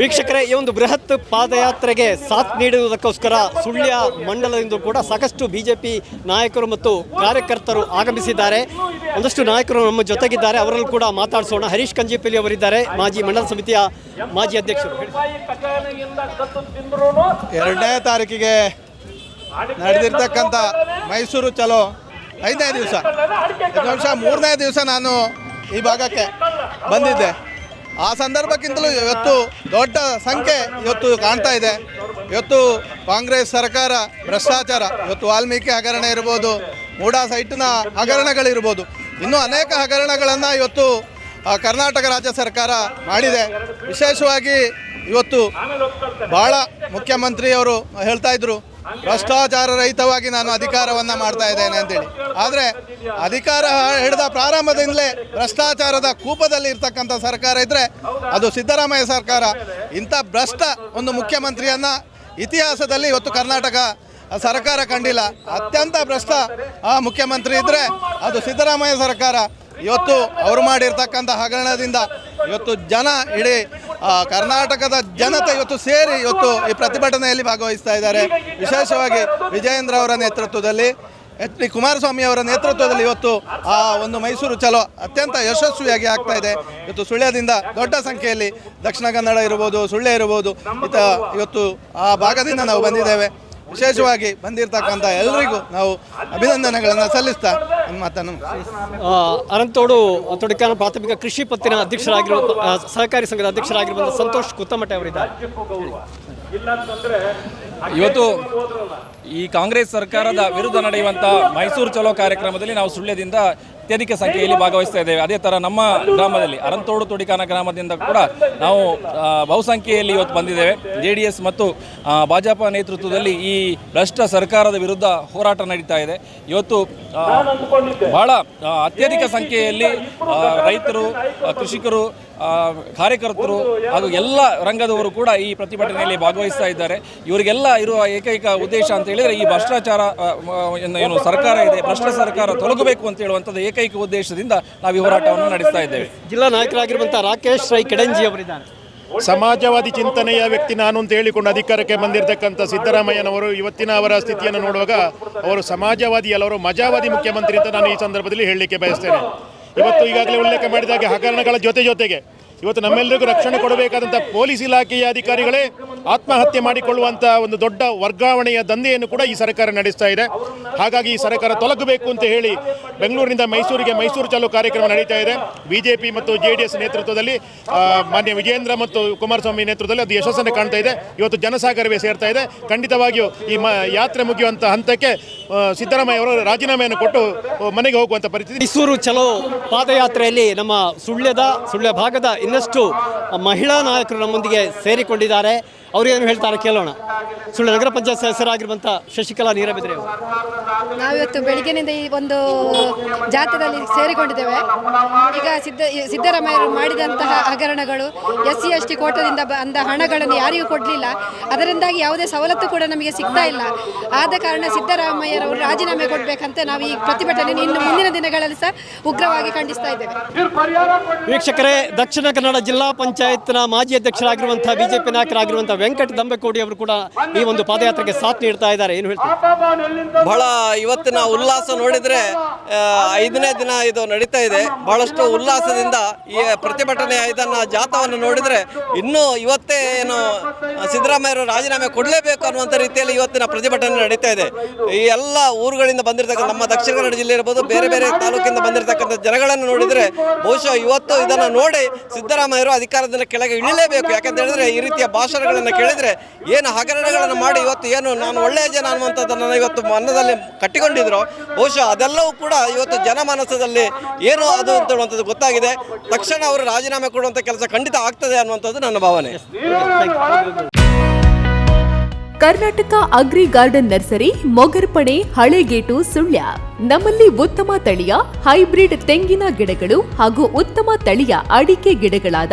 ವೀಕ್ಷಕರೇ, ಈ ಒಂದು ಬೃಹತ್ ಪಾದಯಾತ್ರೆಗೆ ಸಾಥ್ ನೀಡುವುದಕ್ಕೋಸ್ಕರ ಸುಳ್ಯ ಮಂಡಲದಿಂದ ಕೂಡ ಸಾಕಷ್ಟು ಬಿಜೆಪಿ ನಾಯಕರು ಮತ್ತು ಕಾರ್ಯಕರ್ತರು ಆಗಮಿಸಿದ್ದಾರೆ. ಒಂದಷ್ಟು ನಾಯಕರು ನಮ್ಮ ಜೊತೆಗಿದ್ದಾರೆ. ಅವರಲ್ಲೂ ಕೂಡ ಮಾತಾಡಿಸೋಣ. ಹರೀಶ್ ಕಂಜಿಪಲ್ಲಿ ಅವರಿದ್ದಾರೆ. ಮಾಜಿ ಮಂಡಲ ಸಮಿತಿಯ ಮಾಜಿ ಅಧ್ಯಕ್ಷರು. ಎರಡನೇ ತಾರೀಕಿಗೆ ನಡೆದಿರ್ತಕ್ಕಂಥ ಮೈಸೂರು ಚಲೋ ಐದನೇ ದಿವಸ. ಮೂರನೇ ದಿವಸ ನಾನು ಈ ಭಾಗಕ್ಕೆ ಬಂದಿದ್ದೆ. ಆ ಸಂದರ್ಭಕ್ಕಿಂತಲೂ ಇವತ್ತು ದೊಡ್ಡ ಸಂಖ್ಯೆ ಇವತ್ತು ಕಾಣ್ತಾ ಇದೆ. ಇವತ್ತು ಕಾಂಗ್ರೆಸ್ ಸರ್ಕಾರ ಭ್ರಷ್ಟಾಚಾರ, ಇವತ್ತು ವಾಲ್ಮೀಕಿ ಹಗರಣ ಇರ್ಬೋದು, ಮೂಡಾ ಸೈಟ್ನ ಹಗರಣಗಳಿರ್ಬೋದು. ಇನ್ನೂ ಅನೇಕ ಹಗರಣಗಳನ್ನು ಇವತ್ತು ಕರ್ನಾಟಕ ರಾಜ್ಯ ಸರ್ಕಾರ ಮಾಡಿದೆ. ವಿಶೇಷವಾಗಿ ಇವತ್ತು ಭಾಳ ಮುಖ್ಯಮಂತ್ರಿಯವರು ಹೇಳ್ತಾ ಇದ್ರು ಭ್ರಷ್ಟಾಚಾರ ರಹಿತವಾಗಿ ನಾನು ಅಧಿಕಾರವನ್ನು ಮಾಡ್ತಾ ಇದ್ದೇನೆ ಅಂತೇಳಿ. ಆದರೆ ಅಧಿಕಾರ ಹಿಡಿದ ಪ್ರಾರಂಭದಿಂದಲೇ ಭ್ರಷ್ಟಾಚಾರದ ಕೂಪದಲ್ಲಿ ಇರ್ತಕ್ಕಂಥ ಸರ್ಕಾರ ಇದ್ದರೆ ಅದು ಸಿದ್ದರಾಮಯ್ಯ ಸರ್ಕಾರ. ಇಂಥ ಭ್ರಷ್ಟ ಒಂದು ಮುಖ್ಯಮಂತ್ರಿಯನ್ನ ಇತಿಹಾಸದಲ್ಲಿ ಇವತ್ತು ಕರ್ನಾಟಕ ಸರ್ಕಾರ ಕಂಡಿಲ್ಲ. ಅತ್ಯಂತ ಭ್ರಷ್ಟ ಆ ಮುಖ್ಯಮಂತ್ರಿ ಇದ್ದರೆ ಅದು ಸಿದ್ದರಾಮಯ್ಯ ಸರ್ಕಾರ. ಇವತ್ತು ಅವರು ಮಾಡಿರ್ತಕ್ಕಂಥ ಹಗರಣದಿಂದ ಇವತ್ತು ಜನ ಇಡೀ ಕರ್ನಾಟಕದ ಜನತೆ ಇವತ್ತು ಸೇರಿ ಇವತ್ತು ಈ ಪ್ರತಿಭಟನೆಯಲ್ಲಿ ಭಾಗವಹಿಸ್ತಾ ಇದ್ದಾರೆ. ವಿಶೇಷವಾಗಿ ವಿಜಯೇಂದ್ರ ಅವರ ನೇತೃತ್ವದಲ್ಲಿ, ಎಚ್ ಡಿ ಕುಮಾರಸ್ವಾಮಿ ಅವರ ನೇತೃತ್ವದಲ್ಲಿ ಇವತ್ತು ಆ ಒಂದು ಮೈಸೂರು ಚಲೋ ಅತ್ಯಂತ ಯಶಸ್ವಿಯಾಗಿ ಆಗ್ತಾ ಇದೆ. ಇವತ್ತು ಸುಳ್ಯದಿಂದ ದೊಡ್ಡ ಸಂಖ್ಯೆಯಲ್ಲಿ ದಕ್ಷಿಣ ಕನ್ನಡ ಇರ್ಬೋದು, ಸುಳ್ಯ ಇರ್ಬೋದು ಇವತ್ತು ಆ ಭಾಗದಿಂದ ನಾವು ಬಂದಿದ್ದೇವೆ. ವಿಶೇಷವಾಗಿ ಬಂದಿರತಕ್ಕಂಥ ಎಲ್ಲರಿಗೂ ನಾವು ಅಭಿನಂದನೆಗಳನ್ನು ಸಲ್ಲಿಸ್ತಾ ನನ್ನ ಮಾತನ್ನು ಅನಂತೋಡು ತೊಡಕಾನ ಪ್ರಾಥಮಿಕ ಕೃಷಿ ಪತ್ತಿನ ಅಧ್ಯಕ್ಷರಾಗಿರುವ ಸಹಕಾರಿ ಸಂಘದ ಅಧ್ಯಕ್ಷರಾಗಿರುವಂಥ ಸಂತೋಷ್ ಕುತ್ತಮಠ ಅವರಿದ್ದಾರೆ. ಇವತ್ತು ಈ ಕಾಂಗ್ರೆಸ್ ಸರ್ಕಾರದ ವಿರುದ್ಧ ನಡೆಯುವಂಥ ಮೈಸೂರು ಚಲೋ ಕಾರ್ಯಕ್ರಮದಲ್ಲಿ ನಾವು ಸುಳ್ಯದಿಂದ ಅತ್ಯಧಿಕ ಸಂಖ್ಯೆಯಲ್ಲಿ ಭಾಗವಹಿಸ್ತಾ ಇದ್ದೇವೆ. ಅದೇ ಥರ ನಮ್ಮ ಗ್ರಾಮದಲ್ಲಿ ಅರಂತೋಡು ತುಡಿಕಾನ ಗ್ರಾಮದಿಂದ ಕೂಡ ನಾವು ಬಹುಸಂಖ್ಯೆಯಲ್ಲಿ ಇವತ್ತು ಬಂದಿದ್ದೇವೆ. ಜೆ ಡಿ ಎಸ್ ಮತ್ತು ಭಾಜಪ ನೇತೃತ್ವದಲ್ಲಿ ಈ ಭ್ರಷ್ಟ ಸರ್ಕಾರದ ವಿರುದ್ಧ ಹೋರಾಟ ನಡೀತಾ ಇದೆ. ಇವತ್ತು ಬಹಳ ಅತ್ಯಧಿಕ ಸಂಖ್ಯೆಯಲ್ಲಿ ರೈತರು ಕೃಷಿಕರು ಕಾರ್ಯಕರ್ತರು ಹಾಗೂ ಎಲ್ಲ ರಂಗದವರು ಕೂಡ ಈ ಪ್ರತಿಭಟನೆಯಲ್ಲಿ ಭಾಗವಹಿಸ್ತಾ ಇದ್ದಾರೆ. ಇವರಿಗೆಲ್ಲ ಇರುವ ಏಕೈಕ ಉದ್ದೇಶ ಅಂತ ಹೇಳಿದರೆ ಈ ಭ್ರಷ್ಟಾಚಾರ ಏನು ಸರ್ಕಾರ ಇದೆ, ಭ್ರಷ್ಟ ಸರ್ಕಾರ ತೊಲಗಬೇಕು ಅಂತ ಹೇಳುವಂಥದ್ದು ಏಕೈಕ ಉದ್ದೇಶದಿಂದ ನಾವು ಈ ಹೋರಾಟವನ್ನು ನಡೆಸ್ತಾ ಇದ್ದೇವೆ. ಜಿಲ್ಲಾ ನಾಯಕರಾಗಿರುವಂತಹ ರಾಕೇಶ್ ರೈ ಕೆಡಂಜಿ ಅವರಿದ್ದಾರೆ. ಸಮಾಜವಾದಿ ಚಿಂತನೆಯ ವ್ಯಕ್ತಿ ನಾನು ಅಂತ ಹೇಳಿಕೊಂಡು ಅಧಿಕಾರಕ್ಕೆ ಬಂದಿರತಕ್ಕಂಥ ಸಿದ್ದರಾಮಯ್ಯನವರು ಇವತ್ತಿನ ಅವರ ಸ್ಥಿತಿಯನ್ನು ನೋಡುವಾಗ ಅವರು ಸಮಾಜವಾದಿ ಅಲ್ಲವರು ಮಜಾವಾದಿ ಮುಖ್ಯಮಂತ್ರಿ ಅಂತ ನಾನು ಈ ಸಂದರ್ಭದಲ್ಲಿ ಹೇಳಲಿಕ್ಕೆ ಬಯಸ್ತೇನೆ. ಇವತ್ತು ಈಗಾಗಲೇ ಉಲ್ಲೇಖ ಮಾಡಿದಾಗೆ ಹಗರಣಗಳ ಜೊತೆ ಜೊತೆಗೆ ಇವತ್ತು ನಮ್ಮೆಲ್ಲರಿಗೂ ರಕ್ಷಣೆ ಕೊಡಬೇಕಾದಂಥ ಪೊಲೀಸ್ ಇಲಾಖೆಯ ಅಧಿಕಾರಿಗಳೇ ಆತ್ಮಹತ್ಯೆ ಮಾಡಿಕೊಳ್ಳುವಂಥ ಒಂದು ದೊಡ್ಡ ವರ್ಗಾವಣೆಯ ದಂಧೆಯನ್ನು ಕೂಡ ಈ ಸರ್ಕಾರ ನಡೆಸ್ತಾ ಇದೆ. ಹಾಗಾಗಿ ಈ ಸರ್ಕಾರ ತೊಲಗಬೇಕು ಅಂತ ಹೇಳಿ ಬೆಂಗಳೂರಿನಿಂದ ಮೈಸೂರಿಗೆ ಮೈಸೂರು ಚಾಲು ಕಾರ್ಯಕ್ರಮ ನಡೀತಾ ಇದೆ. ಬಿಜೆಪಿ ಮತ್ತು ಜೆ ಡಿ ಎಸ್ ನೇತೃತ್ವದಲ್ಲಿ ಮಾನ್ಯ ವಿಜೇಂದ್ರ ಮತ್ತು ಕುಮಾರಸ್ವಾಮಿ ನೇತೃತ್ವದಲ್ಲಿ ಅದು ಯಶಸ್ಸನ್ನು ಕಾಣ್ತಾ ಇದೆ. ಇವತ್ತು ಜನಸಾಗರವೇ ಸೇರ್ತಾ ಇದೆ. ಖಂಡಿತವಾಗಿಯೂ ಈ ಮ, ಯಾತ್ರೆ ಮುಗಿಯುವಂಥ ಹಂತಕ್ಕೆ ಸಿದ್ದರಾಮಯ್ಯ ಅವರು ರಾಜೀನಾಮೆಯನ್ನು ಕೊಟ್ಟು ಮನೆಗೆ ಹೋಗುವಂಥ ಪರಿಸ್ಥಿತಿ. ಮೈಸೂರು ಚಲೋ ಪಾದಯಾತ್ರೆಯಲ್ಲಿ ನಮ್ಮ ಸುಳ್ಯದ, ಸುಳ್ಯ ಭಾಗದ ಇನ್ನಷ್ಟು ಮಹಿಳಾ ನಾಯಕರು ನಮ್ಮೊಂದಿಗೆ ಸೇರಿಕೊಂಡಿದ್ದಾರೆ. ಅವರು ಏನು ಹೇಳ್ತಾರೆ ಕೇಳೋಣ. ಸುಳ್ಳು ನಗರ ಪಂಚಾಯತ್ ಸದಸ್ಯರಾಗಿರುವಂಥ ಶಶಿಕಲಾ ನೀರಬಿದ್ರೆ ನಾವು ನಾವಿವತ್ತು ಬೆಳಿಗ್ಗೆನಿಂದ ಈ ಒಂದು ಜಾತ್ರೆಯಲ್ಲಿ ಸೇರಿಕೊಂಡಿದ್ದೇವೆ. ಈಗ ಸಿದ್ದ ಸಿದ್ದರಾಮಯ್ಯರು ಮಾಡಿದಂತಹ ಹಗರಣಗಳು ಎಸ್ ಸಿ ಎಸ್ ಟಿ ಕೋಟದಿಂದ ಬಂದ ಹಣಗಳನ್ನು ಯಾರಿಗೂ ಕೊಡಲಿಲ್ಲ. ಅದರಿಂದಾಗಿ ಯಾವುದೇ ಸವಲತ್ತು ಕೂಡ ನಮಗೆ ಸಿಗ್ತಾ ಇಲ್ಲ. ಆದ ಕಾರಣ ಸಿದ್ದರಾಮಯ್ಯರವರು ರಾಜೀನಾಮೆ ಕೊಡಬೇಕಂತ ನಾವು ಈ ಪ್ರತಿಭಟನೆ ಇನ್ನು ಮುಂದಿನ ದಿನಗಳಲ್ಲಿ ಸಹ ಉಗ್ರವಾಗಿ ಖಂಡಿಸ್ತಾ ಇದ್ದೇವೆ. ವೀಕ್ಷಕರೇ ದಕ್ಷಿಣ ಕನ್ನಡ ಜಿಲ್ಲಾ ಪಂಚಾಯತ್ನ ಮಾಜಿ ಅಧ್ಯಕ್ಷರಾಗಿರುವಂತಹ ಬಿಜೆಪಿ ನಾಯಕರಾಗಿರುವಂಥ ವೆಂಕಟ ದಂಬೆಕೋಡಿ ಅವರು ಕೂಡ ಈ ಒಂದು ಪಾದಯಾತ್ರೆಗೆ ಸಾಥ್ ನೀಡ್ತಾ ಇದ್ದಾರೆ. ಏನು ಹೇಳ್ತಾರೆ? ಬಹಳ ಇವತ್ತಿನ ಉಲ್ಲಾಸ ನೋಡಿದ್ರೆ ಐದನೇ ದಿನ ಇದು ನಡೀತಾ ಇದೆ. ಬಹಳಷ್ಟು ಉಲ್ಲಾಸದಿಂದ ಈ ಪ್ರತಿಭಟನೆ ಇದನ್ನ ಜಾಥವನ್ನು ನೋಡಿದ್ರೆ ಇನ್ನೂ ಇವತ್ತೇ ಏನು ಸಿದ್ದರಾಮಯ್ಯರು ರಾಜೀನಾಮೆ ಕೊಡಲೇಬೇಕು ಅನ್ನುವಂಥ ರೀತಿಯಲ್ಲಿ ಇವತ್ತಿನ ಪ್ರತಿಭಟನೆ ನಡೀತಾ ಇದೆ. ಈ ಎಲ್ಲ ಊರುಗಳಿಂದ ಬಂದಿರತಕ್ಕಂಥ ನಮ್ಮ ದಕ್ಷಿಣ ಕನ್ನಡ ಜಿಲ್ಲೆ ಇರ್ಬೋದು, ಬೇರೆ ಬೇರೆ ತಾಲೂಕಿಂದ ಬಂದಿರತಕ್ಕಂಥ ಜನಗಳನ್ನು ನೋಡಿದರೆ ಬಹುಶಃ ಇವತ್ತು ಇದನ್ನು ನೋಡಿ ಸಿದ್ದರಾಮಯ್ಯರು ಅಧಿಕಾರದಿಂದ ಕೆಳಗೆ ಇಳಿಲೇಬೇಕು. ಯಾಕಂತ ಹೇಳಿದ್ರೆ ಈ ರೀತಿಯ ಭಾಷಣಗಳನ್ನು ಕೇಳಿದರೆ ಏನು ಹಗರಣಗಳನ್ನು ಮಾಡಿ ಇವತ್ತು ಏನು ನಾನು ಒಳ್ಳೆಯ ಜನ ಅನ್ನುವಂಥದ್ದನ್ನು ಇವತ್ತು ಮನದಲ್ಲಿ ಕಟ್ಟಿಕೊಂಡಿದ್ರು. ಬಹುಶಃ ಅದೆಲ್ಲವೂ ಕೂಡ ಇವತ್ತು ಜನಮಾನಸದಲ್ಲಿ ಏನು ಅದು ಅಂತ ಹೇಳುವಂಥದ್ದು ಗೊತ್ತಾಗಿದೆ. ತಕ್ಷಣ ಅವರು ರಾಜೀನಾಮೆ ಕೊಡುವಂಥ ಕೆಲಸ ಖಂಡಿತ ಆಗ್ತದೆ ಅನ್ನುವಂಥದ್ದು ನನ್ನ ಭಾವನೆ. Karnataka agri garden nursery Mogarpane Halegate, Sullia. ನಮ್ಮಲ್ಲಿ ಉತ್ತಮ ತಳಿಯ, ಹೈಬ್ರಿಡ್ ತೆಂಗಿನ ಗಿಡಗಳು ಹಾಗೂ ಉತ್ತಮ ತಳಿಯ ಅಡಿಕೆ ಗಿಡಗಳಾದ